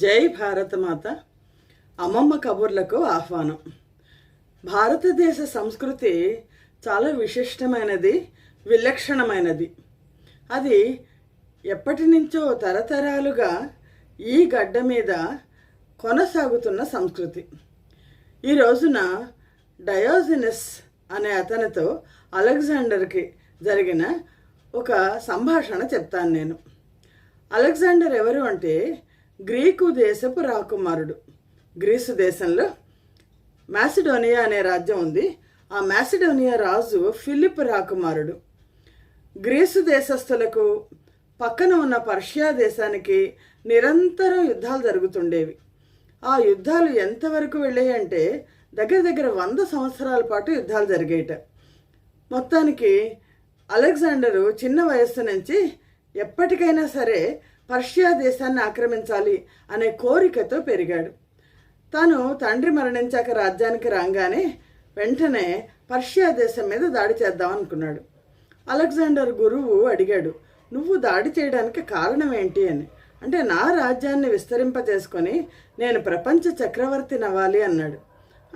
జై భారతమాత అమ్మమ్మ కబుర్లకు ఆహ్వానం. భారతదేశ సంస్కృతి చాలా విశిష్టమైనది విలక్షణమైనది. అది ఎప్పటి నుంచో తరతరాలుగా ఈ గడ్డ మీద కొనసాగుతున్న సంస్కృతి. ఈ రోజున డయోజినస్ అనే అతనితో అలెగ్జాండర్కి జరిగిన ఒక సంభాషణ చెప్తాను నేను. అలెగ్జాండర్ ఎవరు అంటే గ్రీకు దేశపు రాకుమారుడు. గ్రీసు దేశంలో మ్యాసిడోనియా అనే రాజ్యం ఉంది. ఆ మ్యాసిడోనియా రాజు ఫిలిప్ రాకుమారుడు. గ్రీసు దేశస్థులకు పక్కన ఉన్న పర్షియా దేశానికి నిరంతరం యుద్ధాలు జరుగుతుండేవి. ఆ యుద్ధాలు ఎంతవరకు వెళ్ళాయంటే దగ్గర దగ్గర వంద సంవత్సరాల పాటు యుద్ధాలు జరిగేట. మొత్తానికి అలెగ్జాండరు చిన్న వయస్సు నుంచి ఎప్పటికైనా సరే పర్షియా దేశాన్ని ఆక్రమించాలి అనే కోరికతో పెరిగాడు. తాను తండ్రి మరణించాక రాజ్యానికి రాగానే వెంటనే పర్షియా దేశం మీద దాడి చేద్దాం అనుకున్నాడు. అలెగ్జాండర్ గురువు అడిగాడు నువ్వు దాడి చేయడానికి కారణం ఏంటి అని? అంటే నా రాజ్యాన్ని విస్తరింపజేసుకొని నేను ప్రపంచ చక్రవర్తి అవ్వాలి అన్నాడు.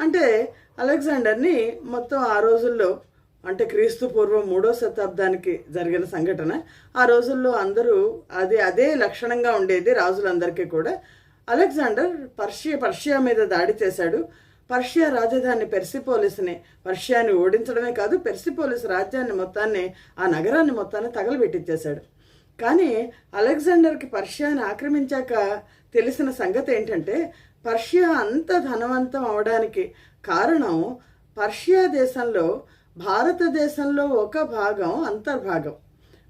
అంటే అలెగ్జాండర్ని మొత్తం ఆ రోజుల్లో అంటే క్రీస్తు పూర్వం మూడో శతాబ్దానికి జరిగిన సంఘటన. ఆ రోజుల్లో అందరూ అది అదే లక్షణంగా ఉండేది రాజులందరికీ కూడా. అలెగ్జాండర్ పర్షియా పర్షియా మీద దాడి చేశాడు. పర్షియా రాజధాని పెర్సిపోలిస్ని పర్షియాని ఓడించడమే కాదు పెర్సిపోలిస్ రాజ్యాన్ని మొత్తాన్ని ఆ నగరాన్ని మొత్తాన్ని తగలబెట్టించేశాడు కానీ అలెగ్జాండర్కి పర్షియాని ఆక్రమించాక తెలిసిన సంగతి ఏంటంటే పర్షియా అంత ధనవంతం అవడానికి కారణం పర్షియా దేశంలో భారతదేశంలో ఒక భాగం అంతర్భాగం.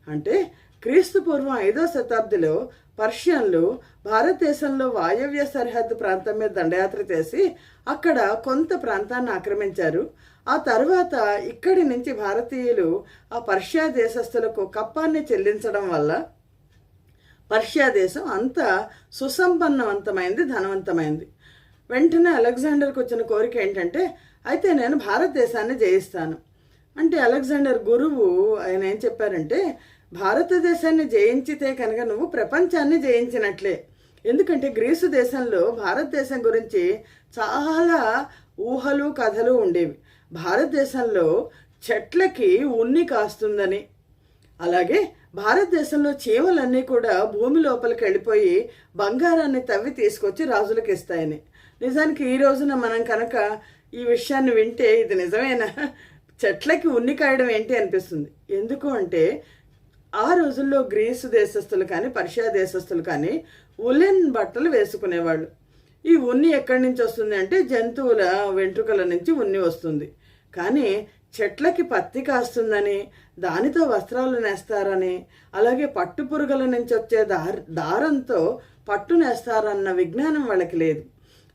అంటే క్రీస్తు పూర్వం ఐదో శతాబ్దిలో పర్షియన్లు భారతదేశంలో వాయవ్య సరిహద్దు ప్రాంతం మీద దండయాత్ర చేసి అక్కడ కొంత ప్రాంతాన్ని ఆక్రమించారు. ఆ తర్వాత ఇక్కడి నుంచి భారతీయులు ఆ పర్షియా దేశస్థులకు కప్పాన్ని చెల్లించడం వల్ల పర్షియా దేశం అంత సుసంపన్నవంతమైంది ధనవంతమైంది. వెంటనే అలెగ్జాండర్కి వచ్చిన కోరిక ఏంటంటే అయితే నేను భారతదేశాన్ని జయిస్తాను. అంటే అలెగ్జాండర్ గురువు ఆయన ఏం చెప్పారంటే భారతదేశాన్ని జయించితే కనుక నువ్వు ప్రపంచాన్ని జయించినట్లే. ఎందుకంటే గ్రీసు దేశంలో భారతదేశం గురించి చాలా ఊహలు కథలు ఉండేవి. భారతదేశంలో చెట్లకి ఉన్ని కాస్తుందని. అలాగే భారతదేశంలో చీమలన్నీ కూడా భూమి లోపలికి వెళ్ళిపోయి బంగారాన్ని తవ్వి తీసుకొచ్చి రాజులకు ఇస్తాయని. నిజానికి ఈ రోజున మనం కనుక ఈ విషయాన్ని వింటే ఇది నిజమేనా? చెట్లకి ఉన్ని కాయడం ఏంటి అనిపిస్తుంది? ఎందుకు అంటే ఆ రోజుల్లో గ్రీసు దేశస్తులు కానీ పర్షియా దేశస్తులు కానీ ఉలెన్ బట్టలు వేసుకునేవాళ్ళు. ఈ ఉన్ని ఎక్కడి నుంచి వస్తుంది అంటే జంతువుల వెంట్రుకల నుంచి ఉన్ని వస్తుంది. కానీ చెట్లకి పత్తి కాస్తుందని దానితో వస్త్రాలు నేస్తారని అలాగే పట్టు పురుగుల నుంచి వచ్చే దార దారంతో పట్టు నేస్తారన్న విజ్ఞానం వాళ్ళకి లేదు.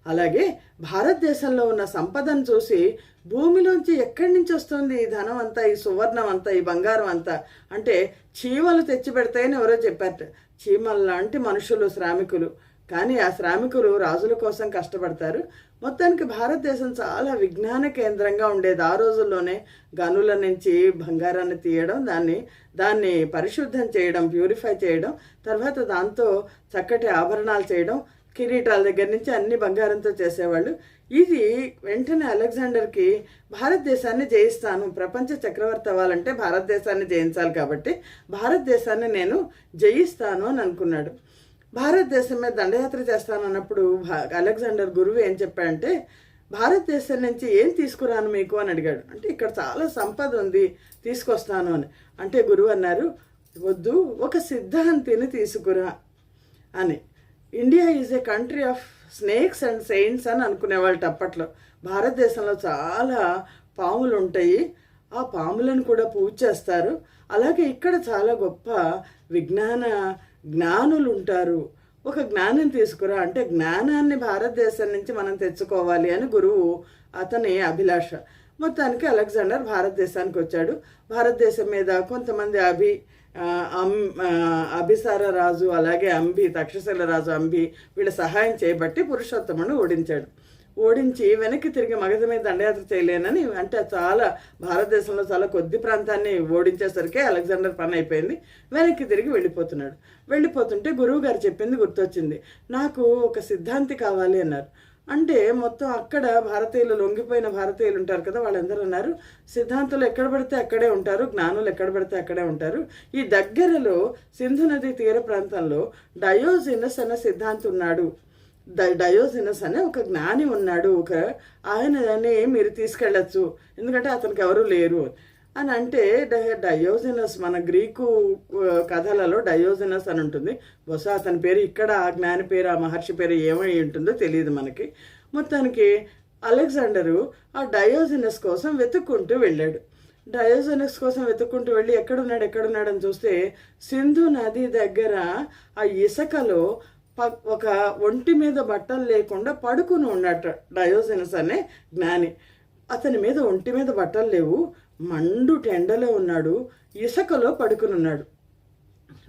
అలాగే భారతదేశంలో ఉన్న సంపదను చూసి భూమిలోంచి ఎక్కడి నుంచి వస్తుంది ఈ ధనం అంతా ఈ సువర్ణం అంతా ఈ బంగారం అంతా? అంటే చీమలు తెచ్చి పెడతాయని ఎవరో చెప్పారట. చీమలు లాంటి మనుషులు శ్రామికులు. కానీ ఆ శ్రామికులు రాజుల కోసం కష్టపడతారు. మొత్తానికి భారతదేశం చాలా విజ్ఞాన కేంద్రంగా ఉండేది. ఆ రోజుల్లోనే గనుల నుంచి బంగారాన్ని తీయడం దాన్ని దాన్ని పరిశుద్ధం చేయడం ప్యూరిఫై చేయడం తర్వాత దాంతో చక్కటి ఆభరణాలు చేయడం కిరీటాల దగ్గర నుంచి అన్ని బంగారంతో చేసేవాళ్ళు. ఇది వెంటనే అలెగ్జాండర్కి భారతదేశాన్ని జయిస్తాను ప్రపంచ చక్రవర్తి అవ్వాలంటే భారతదేశాన్ని జయించాలి కాబట్టి భారతదేశాన్ని నేను జయిస్తాను అని అనుకున్నాడు. భారతదేశం మీద దండయాత్ర చేస్తాను అన్నప్పుడు భా- అలెగ్జాండర్ గురువు ఏం చెప్పాడంటే భారతదేశం నుంచి ఏం తీసుకురాను మీకు? అని అడిగాడు. అంటే ఇక్కడ చాలా సంపద ఉంది తీసుకొస్తాను అని. అంటే గురువు అన్నారు వద్దు ఒక సిద్ధాంతిని తీసుకురా అని. India is a country of snakes and saints అని అనుకునేవాళ్ళు అప్పట్లో. భారతదేశంలో చాలా పాములు ఉంటాయి. ఆ పాములను కూడా పూజ చేస్తారు. అలాగే ఇక్కడ చాలా గొప్ప విజ్ఞాన జ్ఞానులు ఉంటారు. ఒక జ్ఞానం తీసుకురా అంటే జ్ఞానాన్ని భారతదేశం నుంచి మనం తెచ్చుకోవాలి అని గురువు అతని అభిలాష. మొత్తానికి అలెగ్జాండర్ భారతదేశానికి వచ్చాడు. భారతదేశం మీద కొంతమంది అభి అభిసార రాజు అలాగే అంబి తక్షశిల రాజు అంబి వీళ్ళ సహాయం చేయబట్టి పురుషోత్తముడు ఓడించాడు. ఓడించి వెనక్కి తిరిగి మగధ మీద దండయాత్ర చేయలేనని అంటే చాలా భారతదేశంలో చాలా కొద్ది ప్రాంతాన్ని ఓడించేసరికి అలెగ్జాండర్ పని అయిపోయింది. వెనక్కి తిరిగి వెళ్ళిపోతున్నాడు. వెళ్ళిపోతుంటే గురువు గారు చెప్పింది గుర్తొచ్చింది. నాకు ఒక సిద్ధాంతి కావాలి అన్నారు. అంటే మొత్తం అక్కడ భారతీయులు లొంగిపోయిన భారతీయులు ఉంటారు కదా వాళ్ళందరూ అన్నారు సిద్ధాంతులు ఎక్కడ పడితే అక్కడే ఉంటారు జ్ఞానులు ఎక్కడ పడితే అక్కడే ఉంటారు. ఈ దగ్గరలో సింధు నది తీర ప్రాంతంలో డయోజినస్ అనే సిద్ధాంతి ఉన్నాడు. ద డయోజినస్ అనే ఒక జ్ఞాని ఉన్నాడు ఒక ఆయనని మీరు తీసుకెళ్ళచ్చు. ఎందుకంటే అతనికి ఎవరు లేరు. అని అంటే డయోజినస్ మన గ్రీకు కథలలో డయోజినస్ అని ఉంటుంది. బహుశా అతని పేరు ఇక్కడ ఆ జ్ఞాని పేరు ఆ మహర్షి పేరు ఏమై ఉంటుందో తెలియదు మనకి. మొత్తానికి అలెగ్జాండరు ఆ డయోజినస్ కోసం వెతుక్కుంటూ వెళ్ళాడు. డయోజనస్ కోసం వెతుక్కుంటూ వెళ్ళి ఎక్కడున్నాడు ఎక్కడున్నాడు అని చూస్తే సింధు నది దగ్గర ఆ ఇసుకలో ప- ఒక ఒంటి మీద బట్టలు లేకుండా పడుకుని ఉన్నట్టు డయోజనస్ అనే జ్ఞాని. అతని మీద ఒంటి మీద బట్టలు లేవు మండు టెండలో ఉన్నాడు ఇసుకలో పడుకుని ఉన్నాడు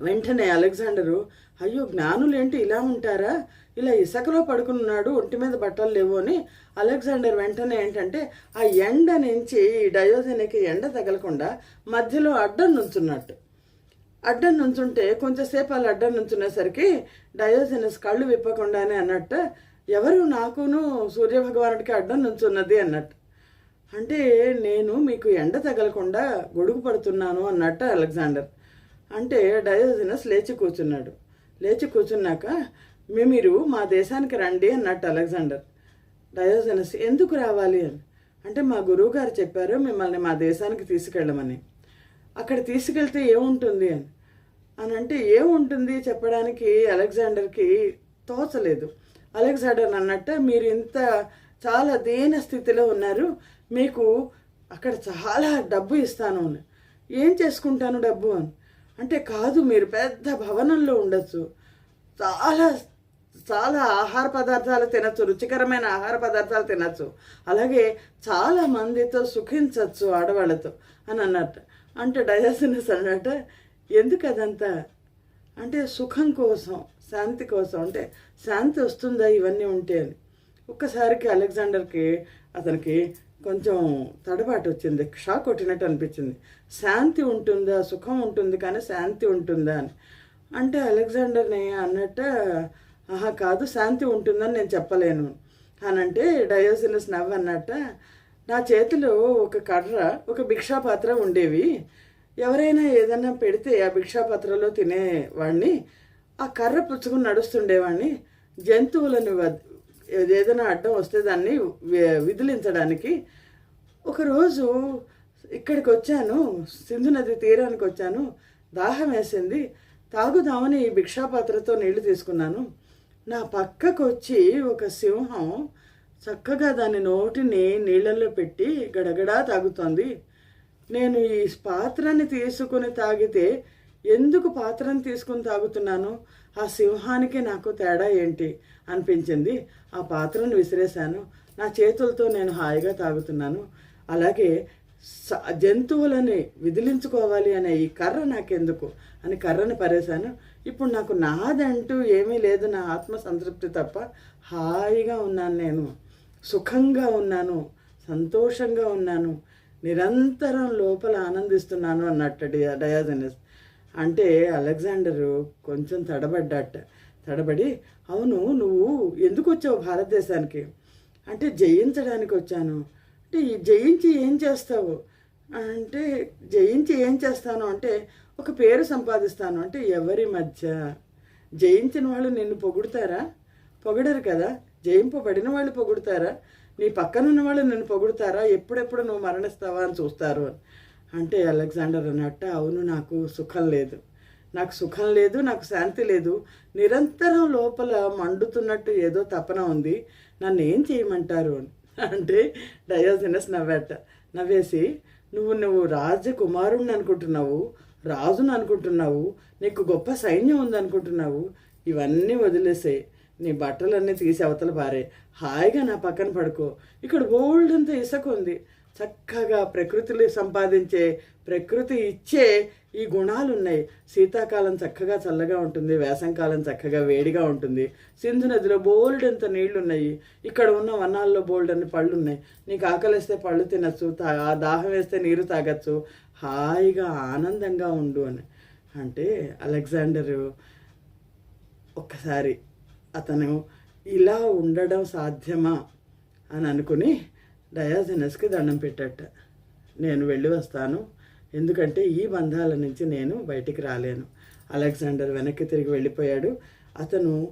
వెంటనే అలెగ్జాండరు అయ్యో జ్ఞానులేంటి ఇలా ఉంటారా? ఇలా ఇసుకలో పడుకున్నాడు ఒంటి మీద బట్టలు లేవు అని అలెగ్జాండర్ వెంటనే ఏంటంటే ఆ ఎండ నుంచి ఈ డయోజనికి ఎండ తగలకుండా మధ్యలో అడ్డం నుంచున్నట్టు. అడ్డం నుంచుంటే కొంచెంసేపు అలా అడ్డం నుంచునేసరికి డయోజనస్ కళ్ళు విప్పకుండానే అన్నట్టు ఎవరు నాకును సూర్యభగవానుడికి అడ్డం నుంచున్నది అన్నట్టు. అంటే నేను మీకు ఎండ తగలకుండా గొడుగు పడుతున్నాను అన్నట్టు అలెగ్జాండర్. అంటే డయోజనస్ లేచి కూర్చున్నాడు. లేచి కూర్చున్నాక మీరు మా దేశానికి రండి అన్నట్టు అలెగ్జాండర్. డయోజనస్ ఎందుకు రావాలి అని? అంటే మా గురువు గారు చెప్పారు మిమ్మల్ని మా దేశానికి తీసుకెళ్ళమని. అక్కడ తీసుకెళ్తే ఏముంటుంది అని. అని అంటే ఏముంటుంది చెప్పడానికి అలెగ్జాండర్కి తోచలేదు. అలెగ్జాండర్ అన్నట్టు మీరు ఇంత చాలా దీన స్థితిలో ఉన్నారు. మీకు అక్కడ చాలా డబ్బు ఇస్తాను అని. ఏం చేసుకుంటాను డబ్బు అని? అంటే కాదు మీరు పెద్ద భవనంలో ఉండొచ్చు. చాలా చాలా ఆహార పదార్థాలు తినచ్చు రుచికరమైన ఆహార పదార్థాలు తినచ్చు. అలాగే చాలా మందితో సుఖించవచ్చు ఆడవాళ్ళతో అని అన్నట్టు. అంటే డయాసినస్ అన్నట్టు. ఎందుకు అదంతా? అంటే సుఖం కోసం శాంతి కోసం. అంటే శాంతి వస్తుందా ఇవన్నీ ఉంటే అని. ఒక్కసారికి అలెగ్జాండర్కి అతనికి కొంచెం తడబాటు వచ్చింది. షాక్ కొట్టినట్టు అనిపించింది. శాంతి ఉంటుందా? సుఖం ఉంటుంది కానీ శాంతి ఉంటుందా అని. అంటే అలెగ్జాండర్ని అన్నట్ట ఆహా కాదు శాంతి ఉంటుందని నేను చెప్పలేను అని అంటే డయోసినస్ నవ్వు అన్నట్ట నా చేతిలో ఒక కర్ర ఒక భిక్షా పాత్ర ఉండేవి. ఎవరైనా ఏదైనా పెడితే ఆ భిక్షా పాత్రలో తినేవాడిని ఆ కర్ర పుచ్చుకుని నడుస్తుండేవాడిని జంతువులను ఏదైనా అడ్డం వస్తే దాన్ని విదిలించడానికి. ఒకరోజు ఇక్కడికి వచ్చాను సింధు నది తీరానికి వచ్చాను దాహం వేసింది. తాగుదామని ఈ భిక్షాపాత్రతో నీళ్ళు తీసుకున్నాను. నా పక్కకు వచ్చి ఒక సింహం చక్కగా దాని నోటిని నీళ్ళల్లో పెట్టి గడగడా తాగుతోంది. నేను ఈ పాత్రని తీసుకుని తాగితే ఎందుకు పాత్రను తీసుకుని తాగుతున్నాను? ఆ సింహానికి నాకు తేడా ఏంటి? అనిపించింది. ఆ పాత్రను విసిరేశాను. నా చేతులతో నేను హాయిగా తాగుతున్నాను. అలాగే స- జంతువులని విదిలించుకోవాలి అనే ఈ కర్ర నాకెందుకు? అని కర్రని పరేశాను. ఇప్పుడు నాకు నాదంటూ ఏమీ లేదు. నా ఆత్మ సంతృప్తి తప్ప హాయిగా ఉన్నాను నేను. సుఖంగా ఉన్నాను. సంతోషంగా ఉన్నాను. నిరంతరం లోపల ఆనందిస్తున్నాను అన్నట్టు డి- డయాజనస్. అంటే అలెగ్జాండరు కొంచెం తడబడ్డట. తడబడి అవును నువ్వు ఎందుకు వచ్చావు భారతదేశానికి? అంటే జయించడానికి వచ్చాను. అంటే జయించి ఏం చేస్తావు? అంటే జయించి ఏం చేస్తాను? అంటే ఒక పేరు సంపాదిస్తాను. అంటే ఎవరి మధ్య? జయించిన వాళ్ళు నిన్ను పొగుడుతారా? పొగడరు కదా. జయింపబడిన వాళ్ళు పొగుడుతారా? నీ పక్కనున్న వాళ్ళు నిన్ను పొగుడుతారా? ఎప్పుడెప్పుడు నువ్వు మరణిస్తావా అని చూస్తారు. అని అంటే అలెగ్జాండర్ అన్నట్ట అవును నాకు సుఖం లేదు. నాకు సుఖం లేదు నాకు శాంతి లేదు. నిరంతరం లోపల మండుతున్నట్టు ఏదో తపన ఉంది. నన్ను ఏం చేయమంటారు? అని. అంటే డయోజనస్ నవ్వాట. నవ్వేసి నువ్వు నువ్వు రాజకుమారుణ్ణి అనుకుంటున్నావు రాజును అనుకుంటున్నావు నీకు గొప్ప సైన్యం ఉందనుకుంటున్నావు. ఇవన్నీ వదిలేసాయి నీ బట్టలన్నీ తీసి అవతల పారే. హాయిగా నా పక్కన పడుకో. ఇక్కడ బోల్డ్ అంత ఇసుక ఉంది. చక్కగా ప్రకృతిలో సంపాదించే ప్రకృతి ఇచ్చే ఈ గుణాలు ఉన్నాయి శీతాకాలం చక్కగా చల్లగా ఉంటుంది. వేసంకాలం చక్కగా వేడిగా ఉంటుంది. సింధు నదిలో బోల్డ్ అంత నీళ్ళు ఉన్నాయి ఇక్కడ ఉన్న వనాల్లో బోల్డ్ అన్ని పళ్ళు ఉన్నాయి నీకు ఆకలిస్తే పళ్ళు తినచ్చు తా ఆ దాహం వేస్తే నీరు తాగొచ్చు. హాయిగా ఆనందంగా ఉండు అని. అంటే అలెగ్జాండరు ఒక్కసారి అతను ఇలా ఉండడం సాధ్యమా అని అనుకుని డయాజనస్కి దండం పెట్టట. నేను వెళ్ళి వస్తాను. ఎందుకంటే ఈ బంధాల నుంచి నేను బయటికి రాలేను. అలెగ్జాండర్ వెనక్కి తిరిగి వెళ్ళిపోయాడు. అతను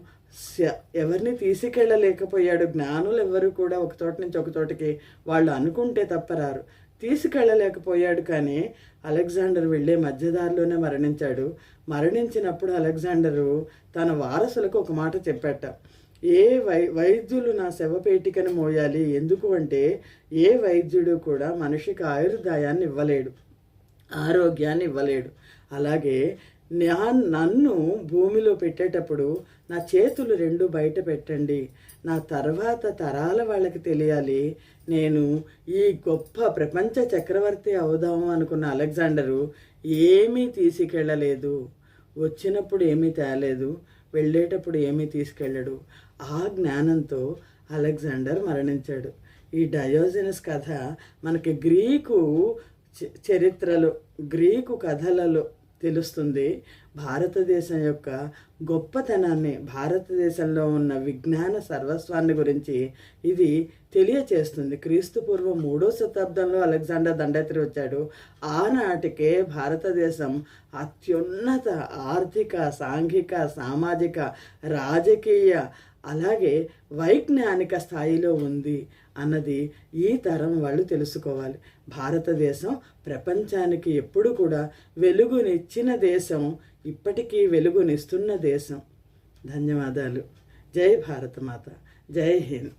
ఎవరిని తీసుకెళ్ళలేకపోయాడు. జ్ఞానులు ఎవరు కూడా ఒక చోట నుంచి ఒక చోటకి వాళ్ళు అనుకుంటే తప్పరారు. తీసుకెళ్ళలేకపోయాడు కానీ అలెగ్జాండర్ వెళ్ళే మధ్యదారిలోనే మరణించాడు. మరణించినప్పుడు అలెగ్జాండరు తన వారసులకు ఒక మాట చెప్పాట. ఏ వై వైద్యులు నా శవపేటికను మోయాలి? ఎందుకు అంటే ఏ వైద్యుడు కూడా మనిషికి ఆయుర్దాయాన్ని ఇవ్వలేడు. ఆరోగ్యాన్ని ఇవ్వలేడు. అలాగే నన్ను భూమిలో పెట్టేటప్పుడు నా చేతులు రెండు బయట పెట్టండి. నా తర్వాత తరాల వాళ్ళకి తెలియాలి. నేను ఈ గొప్ప ప్రపంచ చక్రవర్తి అవుదాము అనుకున్న అలెగ్జాండరు ఏమీ తీసుకెళ్ళలేదు. వచ్చినప్పుడు ఏమీ తేలేదు. వెళ్ళేటప్పుడు ఏమీ తీసుకెళ్ళడు. ఆ జ్ఞానంతో అలెగ్జాండర్ మరణించాడు. ఈ డయోజనస్ కథ మనకి గ్రీకు చరిత్రలో గ్రీకు కథలలో తెలుస్తుంది. భారతదేశం యొక్క గొప్పతనాన్ని భారతదేశంలో ఉన్న విజ్ఞాన సర్వస్వాన్ని గురించి ఇది తెలియచేస్తుంది. క్రీస్తు పూర్వం మూడో శతాబ్దంలో అలెగ్జాండర్ దండయాత్రి వచ్చాడు. ఆనాటికే భారతదేశం అత్యున్నత ఆర్థిక సాంఘిక సామాజిక రాజకీయ అలాగే వైజ్ఞానిక స్థాయిలో ఉంది అన్నది ఈ తరం వాళ్ళు తెలుసుకోవాలి. భారతదేశం ప్రపంచానికి ఎప్పుడు కూడా వెలుగునిచ్చిన దేశం ఇప్పటికీ వెలుగునిస్తున్న దేశం. ధన్యవాదాలు. జై భారతమాత. జై హింద్.